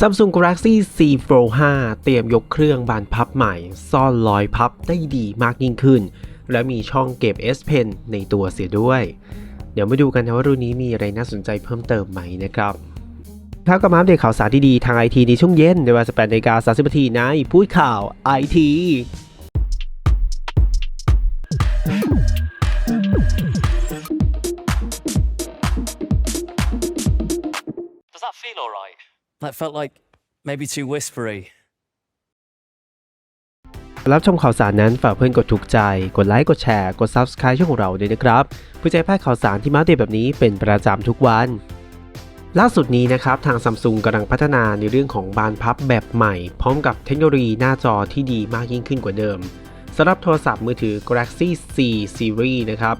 Samsung Galaxy Z Fold 5 เตรียมยกเครื่องบานพับใหม่ ซ่อนรอยพับได้ดีมากยิ่งขึ้น และมีช่องเก็บ S Pen ในตัวเสียด้วย เดี๋ยวมาดูกันนะว่ารุ่นนี้มีอะไรน่าสนใจเพิ่มเติมไหมนะครับข่าวก็มาอัปเดตข่าวสารดีๆ ทางไอทีในช่วงเย็นในเวลา18นาฬิกา30นาทีในพูดข่าวไอที That felt like maybe too whispery. รับชมข่าวสารนั้นฝากเพื่อนกดถูกใจ กดไลค์กดแชร์กด Subscribe ช่องของเราด้วยนะครับ เพื่อจะให้พลาดข่าวสารที่มาอัปเดตแบบนี้เป็นประจำทุกวัน ล่าสุดนี้นะครับ ทางซัมซุงกำลังพัฒนาในเรื่องของบานพับแบบใหม่ พร้อมกับเทคโนโลยีหน้าจอที่ดีมากยิ่งขึ้นกว่าเดิมสำหรับโทรศัพท์มือถือ Galaxy C Series นะครับ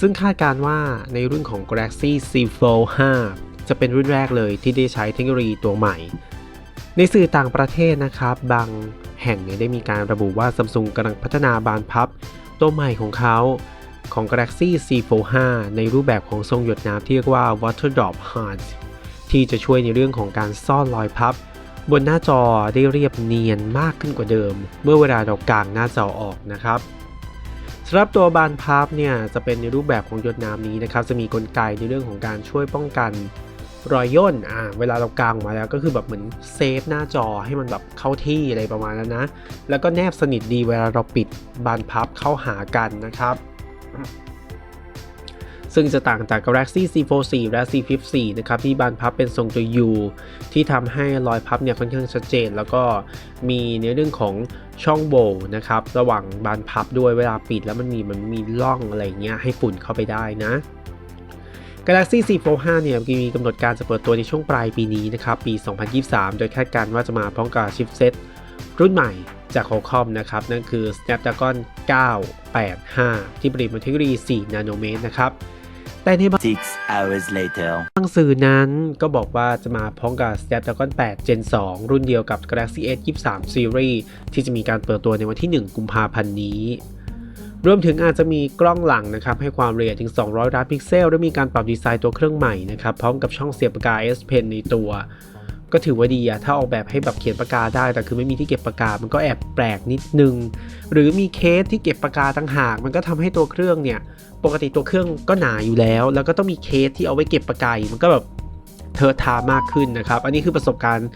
ซึ่งคาดการณ์ว่าในรุ่นของ Galaxy Z Fold 5 จะเป็นรุ่นแรกเลยที่ได้ใช้เทคโนโลยีตัวใหม่ ในสื่อต่างประเทศนะครับ บางแห่งเนี่ยได้มีการระบุว่า Samsung กำลังพัฒนาบานพับ ตัวใหม่ของเขาของ Galaxy Z Fold 5ในรูปแบบของทรงหยดน้ำที่เรียกว่า Water Drop Hard ที่จะช่วยในเรื่องของการซ่อนรอยพับ บนหน้าจอได้เรียบเนียนมากขึ้นกว่าเดิม เมื่อเวลาเรากางหน้าจอออกนะครับสำหรับตัวบานพับเนี่ยจะเป็นในรูปแบบของหยดน้ำนี้นะครับ จะมีกลไกในเรื่องของการช่วยป้องกัน รอยย่นอ่าเวลาเรากางมาแล้วก็คือแบบเหมือนเซฟหน้าจอให้มันแบบเข้าที่อะไรประมาณนั้นนะ แล้วก็แนบสนิทดีเวลาเราปิดบานพับเข้าหากันนะครับ ซึ่งจะต่างจาก Galaxy Z Fold 4และ Z Flip 4นะครับที่บานพับเป็นทรงตัว U ที่ทำให้รอยพับเนี่ยค่อนข้างชัดเจน แล้วก็มีในเรื่องของช่องโหว่นะครับระหว่างบานพับด้วยเวลาปิดแล้วมันมีมันมีร่องอะไรเงี้ยให้ฝุ่นเข้าไปได้นะ Galaxy Z Fold 5 เนี่ยมีกำหนดการจะเปิดตัวในช่วงปลายปีนี้นะครับ ปี 2023 โดยคาดการณ์ว่าจะมาพร้อมกับชิปเซ็ตรุ่นใหม่จาก Qualcomm นะครับ นั่นคือ Snapdragon 985 ที่ผลิตบนเทคโนโลยี 4 นาโนเมตรนะครับ แต่ในบาง Six hours later. สื่อนั้นก็บอกว่าจะมาพร้อมกับ Snapdragon 8 Gen 2 รุ่นเดียวกับ Galaxy S 23 Series ที่จะมีการเปิดตัวในวันที่ 1 กุมภาพันธ์นี้ รวมถึงอาจจะมีกล้องหลังนะครับให้ความละเอียดถึง 200 ล้านพิกเซลและมีการปรับดีไซน์ตัวเครื่องใหม่นะครับพร้อมกับช่องเสียบปากกา S Pen ในตัว ก็ถือว่าดีอะถ้าออกแบบให้แบบเขียนปากกาได้ แต่คือไม่มีที่เก็บปากกา มันก็แอบแปลกนิดนึง หรือมีเคสที่เก็บปากกาต่างหาก มันก็ทำให้ตัวเครื่องเนี่ยปกติตัวเครื่องก็หนาอยู่แล้ว แล้วก็ต้องมีเคสที่เอาไว้เก็บปากกามันก็แบบเทอะทามากขึ้นนะครับ อันนี้คือประสบการณ์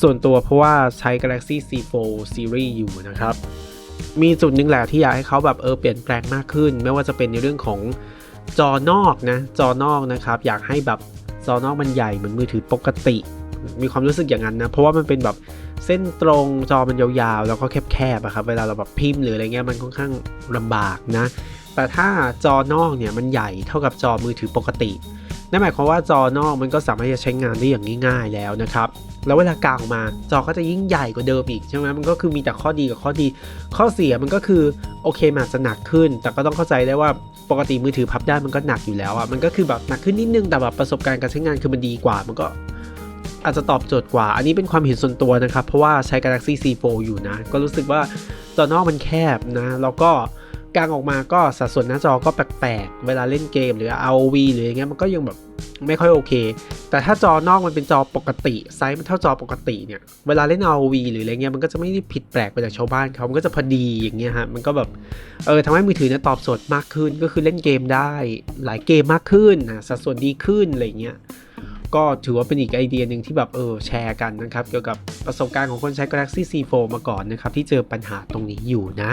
ส่วนตัวเพราะว่าใช้ Galaxy C Fold Series อยู่นะครับ มีจุดหนึ่งแหละที่อยากให้เขาแบบเออเปลี่ยนแปลงมากขึ้น ไม่ว่าจะเป็นในเรื่องของจอนอกนะจอนอกนะครับ อยากให้แบบจอนอกมันใหญ่เหมือนมือถือปกติ มีความรู้สึกอย่างนั้นนะ เพราะว่ามันเป็นแบบเส้นตรงจอมันยาวๆ แล้วก็แคบๆอะครับเวลาเราแบบพิมพ์หรืออะไรเงี้ยมันค่อนข้างลำบากนะ แต่ถ้าจอนอกเนี่ยมันใหญ่เท่ากับจอมือถือปกตินั่นหมายความว่าจอนอกมันก็สามารถจะใช้งานได้อย่างง่าย ๆแล้วนะครับ แล้วเวลากางออกมาจอก็จะยิ่งใหญ่กว่าเดิมอีกใช่ไหมมันก็คือมีแต่ข้อดีกับข้อดี ข้อเสียมันก็คือโอเคมันอาจะหนักขึ้น แต่ก็ต้องเข้าใจได้ว่าปกติมือถือพับได้มันก็หนักอยู่แล้วอะมันก็คือแบบหนักขึ้นนิดนึงแต่แบบประสบการณ์การใช้งานคือมันดีกว่า มันก็อาจจะตอบโจทย์กว่า อันนี้เป็นความเห็นส่วนตัวนะครับ เพราะว่าใช้ Galaxy C Fold อยู่นะ ก็รู้สึกว่าจอนอกมันแคบนะ แล้วก็ กางออกมาก็สัดส่วนหน้าจอก็แปลกๆ เวลาเล่นเกมหรือ ROV หรืออย่างเงี้ยมันก็ยังแบบไม่ค่อยโอเค แต่ถ้าจอนอกมันเป็นจอปกติไซส์มันเท่าจอปกติเนี่ยเวลาเล่น ROV หรืออะไรเงี้ยมันก็จะไม่ได้ผิดแปลกไปจากชาวบ้านเขามันก็จะพอดีอย่างเงี้ยฮะมันก็แบบเออทำให้มือถือเนี่ยตอบโจทย์มากขึ้นก็คือเล่นเกมได้หลายเกมมากขึ้นนะสัดส่วนดีขึ้นอะไรเงี้ยก็ถือว่าเป็นอีกไอเดียหนึ่งที่แบบเออแชร์กันนะครับ เกี่ยวกับประสบการณ์ของคนใช้ Galaxy C Fold มาก่อนนะครับ ที่เจอปัญหาตรงนี้อยู่นะ